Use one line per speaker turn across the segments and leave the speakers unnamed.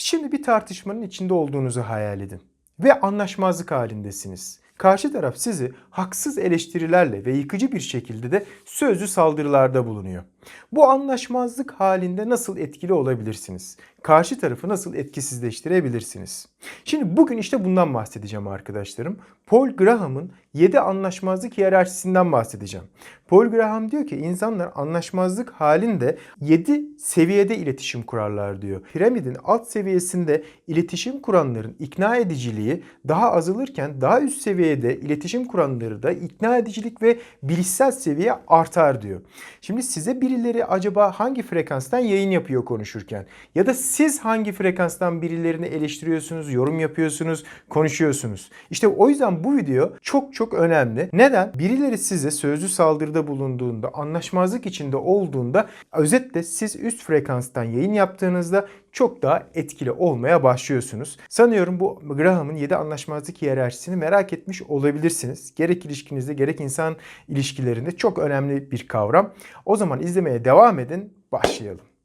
Şimdi bir tartışmanın içinde olduğunuzu hayal edin ve anlaşmazlık halindesiniz. Karşı taraf sizi haksız eleştirilerle ve yıkıcı bir şekilde de sözlü saldırılarda bulunuyor. Bu anlaşmazlık halinde nasıl etkili olabilirsiniz? Karşı tarafı nasıl etkisizleştirebilirsiniz? Şimdi bugün işte bundan bahsedeceğim arkadaşlarım. Paul Graham'ın 7 anlaşmazlık hiyerarşisinden bahsedeceğim. Paul Graham diyor ki insanlar anlaşmazlık halinde 7 seviyede iletişim kurarlar diyor. Piramidin alt seviyesinde iletişim kuranların ikna ediciliği daha azalırken daha üst seviyede iletişim kuranları da ikna edicilik ve bilişsel seviye artar diyor. Şimdi size birileri acaba hangi frekanstan yayın yapıyor konuşurken ya da siz hangi frekanstan birilerini eleştiriyorsunuz, yorum yapıyorsunuz, konuşuyorsunuz. İşte o yüzden bu video çok çok önemli. Neden? Birileri size sözlü saldırıda bulunduğunda, anlaşmazlık içinde olduğunda özetle siz üst frekanstan yayın yaptığınızda çok daha etkili olmaya başlıyorsunuz. Sanıyorum bu Graham'ın 7 anlaşmazlık hiyerarşisini merak etmiş olabilirsiniz. Gerek ilişkinizde gerek insan ilişkilerinde çok önemli bir kavram. O zaman izlemeye devam edin. Başlayalım.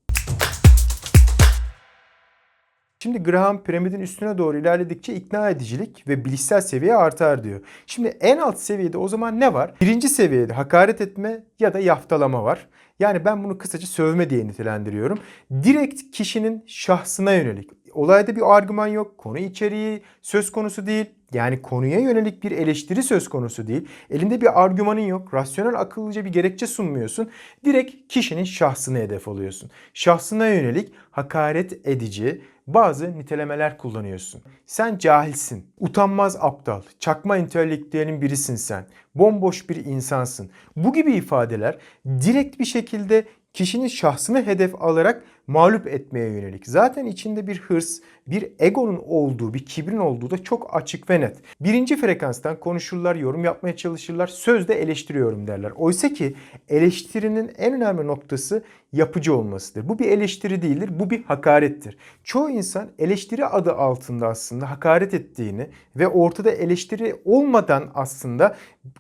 Şimdi Graham piramidin üstüne doğru ilerledikçe ikna edicilik ve bilişsel seviye artar diyor. Şimdi en alt seviyede o zaman ne var? Birinci seviyede hakaret etme ya da yaftalama var. Yani ben bunu kısaca sövme diye nitelendiriyorum. Direkt kişinin şahsına yönelik. Olayda bir argüman yok. Konu içeriği söz konusu değil. Yani konuya yönelik bir eleştiri söz konusu değil. Elinde bir argümanın yok. Rasyonel akıllıca bir gerekçe sunmuyorsun. Direkt kişinin şahsını hedef alıyorsun. Şahsına yönelik hakaret edici bazı nitelemeler kullanıyorsun. Sen cahilsin, utanmaz aptal, çakma entelektüelin birisin sen, bomboş bir insansın. Bu gibi ifadeler direkt bir şekilde kişinin şahsını hedef alarak mağlup etmeye yönelik. Zaten içinde bir hırs, bir egonun olduğu, bir kibrin olduğu da çok açık ve net. Birinci frekanstan konuşurlar, yorum yapmaya çalışırlar, sözde eleştiriyorum derler. Oysa ki eleştirinin en önemli noktası yapıcı olmasıdır. Bu bir eleştiri değildir, bu bir hakarettir. Çoğu insan eleştiri adı altında aslında hakaret ettiğini ve ortada eleştiri olmadan aslında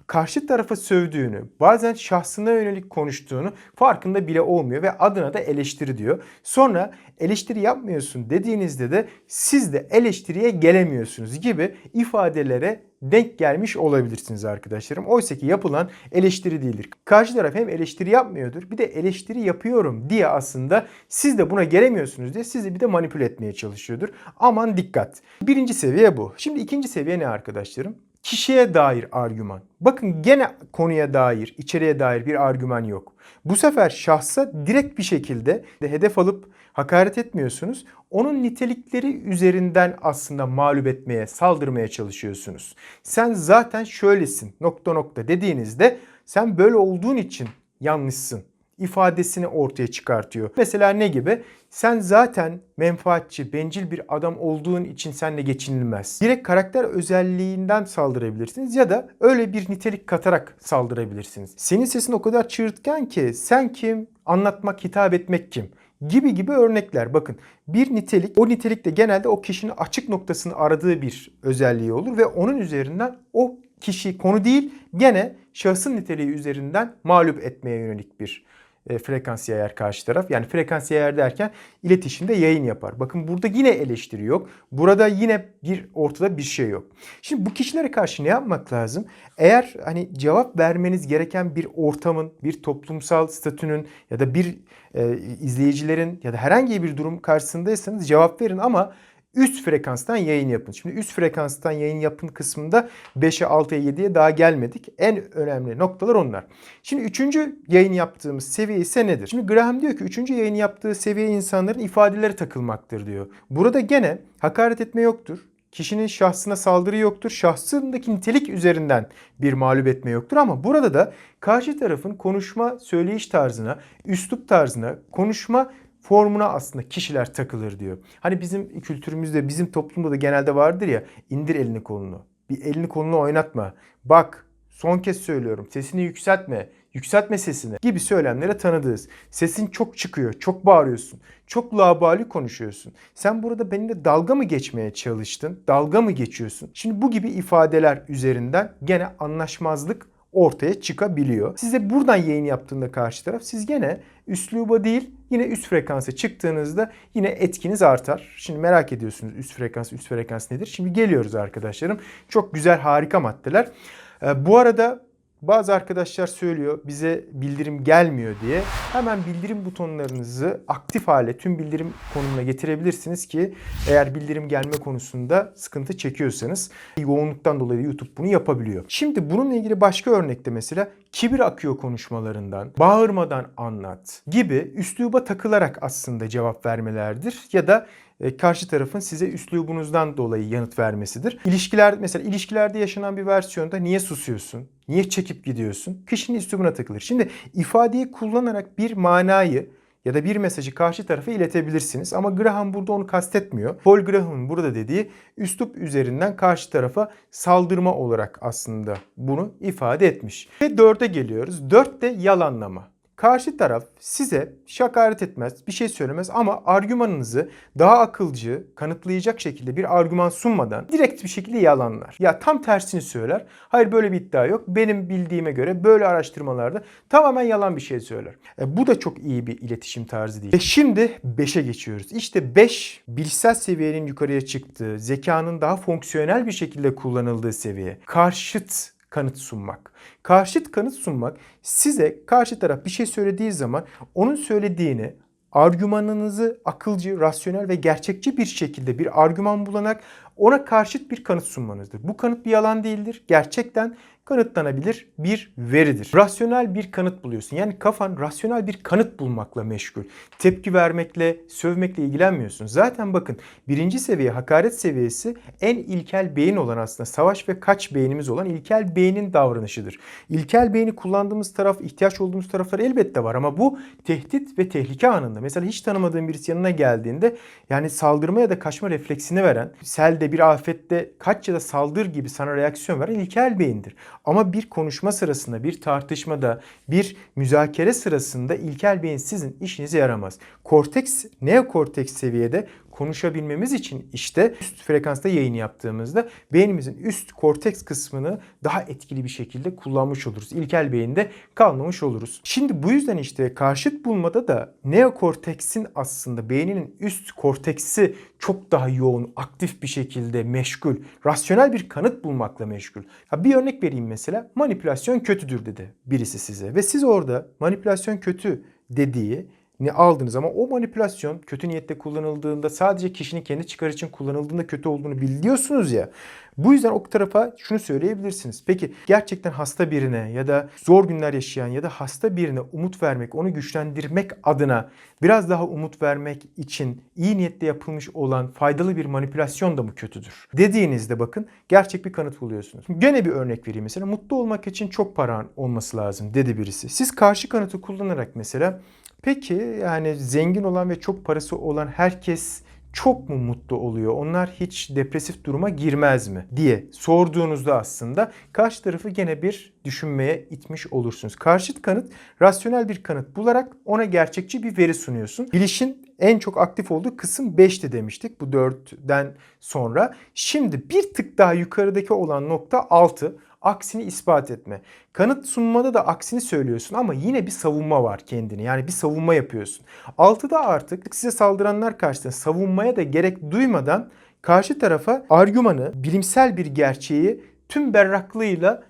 karşı tarafa sövdüğünü, bazen şahsına yönelik konuştuğunu farkında bile olmuyor ve adına da eleştiri diyor. Sonra eleştiri yapmıyorsun dediğinizde de siz de eleştiriye gelemiyorsunuz gibi ifadelere denk gelmiş olabilirsiniz arkadaşlarım. Oysa ki yapılan eleştiri değildir. Karşı taraf hem eleştiri yapmıyordur bir de eleştiri yapıyorum diye aslında siz de buna gelemiyorsunuz diye sizi bir de manipüle etmeye çalışıyordur. Aman dikkat. Birinci seviye bu. Şimdi ikinci seviye ne arkadaşlarım? Kişiye dair argüman. Bakın gene konuya dair, içeriye dair bir argüman yok. Bu sefer şahsa direkt bir şekilde de hedef alıp hakaret etmiyorsunuz. Onun nitelikleri üzerinden aslında mağlup etmeye, saldırmaya çalışıyorsunuz. Sen zaten şöylesin nokta nokta dediğinizde sen böyle olduğun için yanlışsın ifadesini ortaya çıkartıyor. Mesela ne gibi? Sen zaten menfaatçi, bencil bir adam olduğun için seninle geçinilmez. Direkt karakter özelliğinden saldırabilirsiniz ya da öyle bir nitelik katarak saldırabilirsiniz. Senin sesin o kadar çığırtkan ki sen kim, anlatmak, hitap etmek kim? gibi gibi örnekler. Bakın bir nitelik o nitelik de genelde o kişinin açık noktasını aradığı bir özelliği olur ve onun üzerinden o kişi konu değil gene şahsın niteliği üzerinden mağlup etmeye yönelik bir e, frekans yayar karşı taraf. Yani frekans yayar derken iletişimde yayın yapar. Bakın burada yine eleştiri yok. Burada yine bir ortada bir şey yok. Şimdi bu kişilere karşı ne yapmak lazım? Eğer hani cevap vermeniz gereken bir ortamın, bir toplumsal statünün ya da bir e, izleyicilerin ya da herhangi bir durum karşısındaysanız cevap verin ama üst frekanstan yayın yapın. Şimdi üst frekanstan yayın yapın kısmında 5'e 6'ya 7'ye daha gelmedik. En önemli noktalar onlar. Şimdi üçüncü yayın yaptığımız seviye ise nedir? Şimdi Graham diyor ki üçüncü yayın yaptığı seviye insanların ifadeleri takılmaktır diyor. Burada gene hakaret etme yoktur. Kişinin şahsına saldırı yoktur. Şahsındaki nitelik üzerinden bir mağlup etme yoktur ama burada da karşı tarafın konuşma, söyleyiş tarzına, üslup tarzına, konuşma formuna aslında kişiler takılır diyor. Hani bizim kültürümüzde, bizim toplumda da genelde vardır ya indir elini kolunu. Bir elini kolunu oynatma. Bak son kez söylüyorum sesini yükseltme. Yükseltme sesini gibi söylemlere tanıdığız. Sesin çok çıkıyor, çok bağırıyorsun, çok labali konuşuyorsun. Sen burada benimle dalga mı geçmeye çalıştın? Dalga mı geçiyorsun? Şimdi bu gibi ifadeler üzerinden gene anlaşmazlık ortaya çıkabiliyor. Size buradan yayın yaptığında karşı taraf siz gene üsluba değil yine üst frekansa çıktığınızda yine etkiniz artar. Şimdi merak ediyorsunuz üst frekans üst frekans nedir? Şimdi geliyoruz arkadaşlarım. Çok güzel harika maddeler. Ee, bu arada bazı arkadaşlar söylüyor bize bildirim gelmiyor diye. Hemen bildirim butonlarınızı aktif hale tüm bildirim konumuna getirebilirsiniz ki eğer bildirim gelme konusunda sıkıntı çekiyorsanız yoğunluktan dolayı YouTube bunu yapabiliyor. Şimdi bununla ilgili başka örnekte mesela kibir akıyor konuşmalarından, bağırmadan anlat gibi üsluba takılarak aslında cevap vermelerdir ya da e, karşı tarafın size üslubunuzdan dolayı yanıt vermesidir. İlişkiler mesela ilişkilerde yaşanan bir versiyonda niye susuyorsun? Niye çekip gidiyorsun? Kişinin üslubuna takılır. Şimdi ifadeyi kullanarak bir manayı ya da bir mesajı karşı tarafa iletebilirsiniz. Ama Graham burada onu kastetmiyor. Paul Graham'ın burada dediği üslup üzerinden karşı tarafa saldırma olarak aslında bunu ifade etmiş. Ve dörde geliyoruz. Dörtte yalanlama. Karşı taraf size şakaret etmez, bir şey söylemez ama argümanınızı daha akılcı, kanıtlayacak şekilde bir argüman sunmadan direkt bir şekilde yalanlar. Ya tam tersini söyler. Hayır böyle bir iddia yok. Benim bildiğime göre böyle araştırmalarda tamamen yalan bir şey söyler. E, bu da çok iyi bir iletişim tarzı değil. Ve şimdi 5'e geçiyoruz. İşte 5 bilişsel seviyenin yukarıya çıktığı, zekanın daha fonksiyonel bir şekilde kullanıldığı seviye. Karşıt kanıt sunmak. Karşıt kanıt sunmak size karşı taraf bir şey söylediği zaman onun söylediğini argümanınızı akılcı, rasyonel ve gerçekçi bir şekilde bir argüman bulanak ona karşıt bir kanıt sunmanızdır. Bu kanıt bir yalan değildir. Gerçekten kanıtlanabilir bir veridir. Rasyonel bir kanıt buluyorsun. Yani kafan rasyonel bir kanıt bulmakla meşgul. Tepki vermekle, sövmekle ilgilenmiyorsun. Zaten bakın birinci seviye hakaret seviyesi en ilkel beyin olan aslında savaş ve kaç beynimiz olan ilkel beynin davranışıdır. İlkel beyni kullandığımız taraf, ihtiyaç olduğumuz taraflar elbette var ama bu tehdit ve tehlike anında. Mesela hiç tanımadığın birisi yanına geldiğinde yani saldırma ya da kaçma refleksini veren, selde bir afette kaç ya da saldır gibi sana reaksiyon veren ilkel beyindir. Ama bir konuşma sırasında, bir tartışmada, bir müzakere sırasında ilkel beyin sizin işinize yaramaz. Korteks, neokorteks seviyede konuşabilmemiz için işte üst frekansta yayın yaptığımızda beynimizin üst korteks kısmını daha etkili bir şekilde kullanmış oluruz. İlkel beyinde kalmamış oluruz. Şimdi bu yüzden işte karşıt bulmada da neokorteksin aslında beyninin üst korteksi çok daha yoğun, aktif bir şekilde meşgul, rasyonel bir kanıt bulmakla meşgul. Ya bir örnek vereyim mesela. Manipülasyon kötüdür dedi birisi size ve siz orada manipülasyon kötü dediği ni aldınız ama o manipülasyon kötü niyette kullanıldığında sadece kişinin kendi çıkar için kullanıldığında kötü olduğunu biliyorsunuz ya. Bu yüzden o tarafa şunu söyleyebilirsiniz. Peki gerçekten hasta birine ya da zor günler yaşayan ya da hasta birine umut vermek, onu güçlendirmek adına biraz daha umut vermek için iyi niyetle yapılmış olan faydalı bir manipülasyon da mı kötüdür? Dediğinizde bakın gerçek bir kanıt buluyorsunuz. Gene bir örnek vereyim mesela mutlu olmak için çok paran olması lazım dedi birisi. Siz karşı kanıtı kullanarak mesela Peki yani zengin olan ve çok parası olan herkes çok mu mutlu oluyor? Onlar hiç depresif duruma girmez mi? diye sorduğunuzda aslında karşı tarafı gene bir düşünmeye itmiş olursunuz. Karşıt kanıt rasyonel bir kanıt bularak ona gerçekçi bir veri sunuyorsun. Bilişin en çok aktif olduğu kısım 5'ti demiştik bu 4'den sonra. Şimdi bir tık daha yukarıdaki olan nokta 6 aksini ispat etme. Kanıt sunmada da aksini söylüyorsun ama yine bir savunma var kendini. Yani bir savunma yapıyorsun. Altıda artık size saldıranlar karşısında savunmaya da gerek duymadan karşı tarafa argümanı, bilimsel bir gerçeği tüm berraklığıyla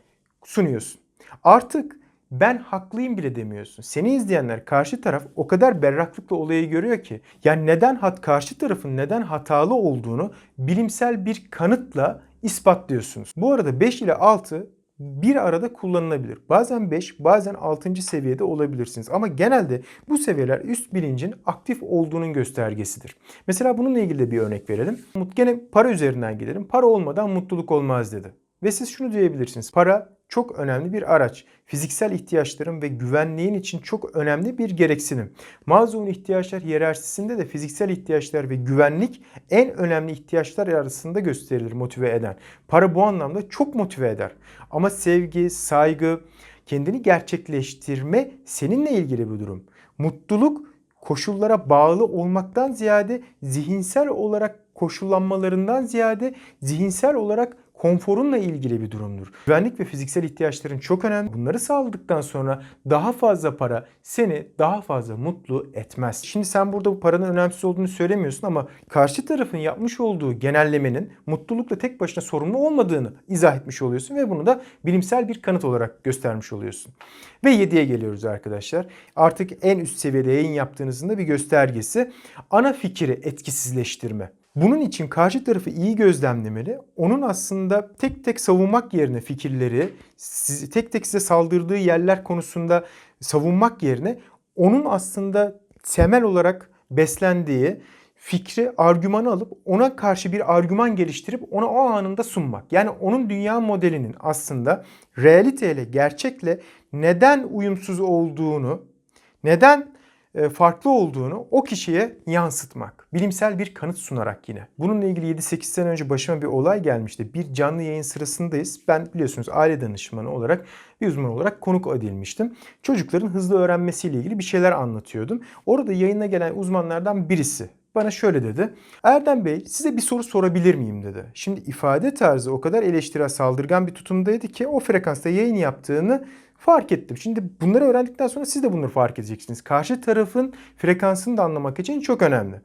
sunuyorsun. Artık ben haklıyım bile demiyorsun. Seni izleyenler karşı taraf o kadar berraklıkla olayı görüyor ki yani neden hat karşı tarafın neden hatalı olduğunu bilimsel bir kanıtla ispatlıyorsunuz. Bu arada 5 ile 6 bir arada kullanılabilir. Bazen 5, bazen 6. seviyede olabilirsiniz. Ama genelde bu seviyeler üst bilincin aktif olduğunun göstergesidir. Mesela bununla ilgili de bir örnek verelim. Gene para üzerinden gidelim. Para olmadan mutluluk olmaz dedi. Ve siz şunu diyebilirsiniz. Para çok önemli bir araç. Fiziksel ihtiyaçların ve güvenliğin için çok önemli bir gereksinim. Maslow'un ihtiyaçlar hiyerarşisinde de fiziksel ihtiyaçlar ve güvenlik en önemli ihtiyaçlar arasında gösterilir motive eden. Para bu anlamda çok motive eder. Ama sevgi, saygı, kendini gerçekleştirme seninle ilgili bir durum. Mutluluk koşullara bağlı olmaktan ziyade zihinsel olarak koşullanmalarından ziyade zihinsel olarak konforunla ilgili bir durumdur. Güvenlik ve fiziksel ihtiyaçların çok önemli. Bunları sağladıktan sonra daha fazla para seni daha fazla mutlu etmez. Şimdi sen burada bu paranın önemsiz olduğunu söylemiyorsun ama karşı tarafın yapmış olduğu genellemenin mutlulukla tek başına sorumlu olmadığını izah etmiş oluyorsun ve bunu da bilimsel bir kanıt olarak göstermiş oluyorsun. Ve 7'ye geliyoruz arkadaşlar. Artık en üst seviyede yayın yaptığınızın da bir göstergesi. Ana fikri etkisizleştirme. Bunun için karşı tarafı iyi gözlemlemeli. Onun aslında tek tek savunmak yerine fikirleri, sizi, tek tek size saldırdığı yerler konusunda savunmak yerine onun aslında temel olarak beslendiği fikri, argümanı alıp ona karşı bir argüman geliştirip ona o anında sunmak. Yani onun dünya modelinin aslında realiteyle, gerçekle neden uyumsuz olduğunu, neden farklı olduğunu o kişiye yansıtmak. Bilimsel bir kanıt sunarak yine. Bununla ilgili 7-8 sene önce başıma bir olay gelmişti. Bir canlı yayın sırasındayız. Ben biliyorsunuz aile danışmanı olarak bir uzman olarak konuk edilmiştim. Çocukların hızlı öğrenmesiyle ilgili bir şeyler anlatıyordum. Orada yayına gelen uzmanlardan birisi bana şöyle dedi. Erdem Bey size bir soru sorabilir miyim dedi. Şimdi ifade tarzı o kadar eleştirel saldırgan bir tutumdaydı ki o frekansta yayın yaptığını fark ettim. Şimdi bunları öğrendikten sonra siz de bunları fark edeceksiniz. Karşı tarafın frekansını da anlamak için çok önemli.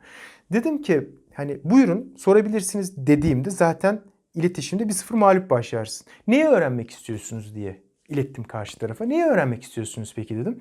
Dedim ki hani buyurun sorabilirsiniz dediğimde zaten iletişimde bir sıfır mağlup başlarsın. Neyi öğrenmek istiyorsunuz diye ilettim karşı tarafa. Neyi öğrenmek istiyorsunuz peki dedim.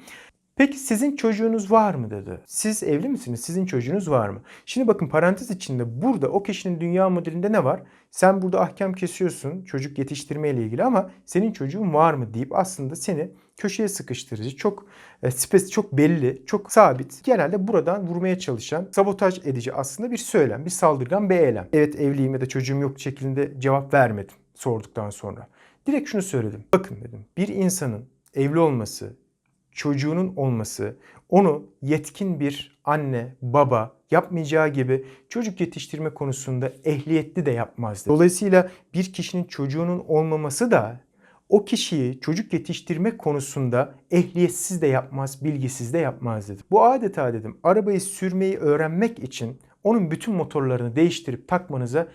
Peki sizin çocuğunuz var mı dedi. Siz evli misiniz? Sizin çocuğunuz var mı? Şimdi bakın parantez içinde burada o kişinin dünya modelinde ne var? Sen burada ahkam kesiyorsun çocuk yetiştirme ile ilgili ama senin çocuğun var mı deyip aslında seni köşeye sıkıştırıcı, çok e, spesifik, çok belli, çok sabit. Genelde buradan vurmaya çalışan, sabotaj edici aslında bir söylem, bir saldırgan bir eylem. Evet evliyim ya da çocuğum yok şeklinde cevap vermedim sorduktan sonra. Direkt şunu söyledim. Bakın dedim bir insanın evli olması, çocuğunun olması onu yetkin bir anne, baba yapmayacağı gibi çocuk yetiştirme konusunda ehliyetli de yapmazdı. Dolayısıyla bir kişinin çocuğunun olmaması da o kişiyi çocuk yetiştirme konusunda ehliyetsiz de yapmaz, bilgisiz de yapmaz dedim. Bu adeta dedim arabayı sürmeyi öğrenmek için onun bütün motorlarını değiştirip takmanıza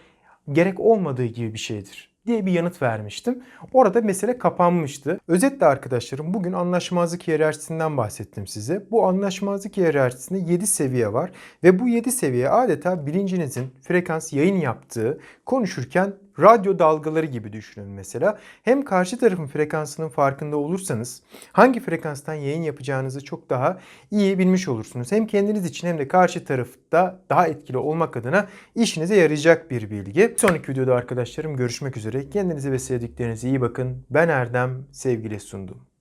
gerek olmadığı gibi bir şeydir diye bir yanıt vermiştim. Orada mesele kapanmıştı. Özetle arkadaşlarım bugün anlaşmazlık hiyerarşisinden bahsettim size. Bu anlaşmazlık hiyerarşisinde 7 seviye var ve bu 7 seviye adeta bilincinizin frekans yayın yaptığı, konuşurken radyo dalgaları gibi düşünün mesela. Hem karşı tarafın frekansının farkında olursanız hangi frekanstan yayın yapacağınızı çok daha iyi bilmiş olursunuz. Hem kendiniz için hem de karşı tarafta daha etkili olmak adına işinize yarayacak bir bilgi. Sonraki videoda arkadaşlarım görüşmek üzere. Kendinize ve sevdiklerinize iyi bakın. Ben Erdem, sevgili sundum.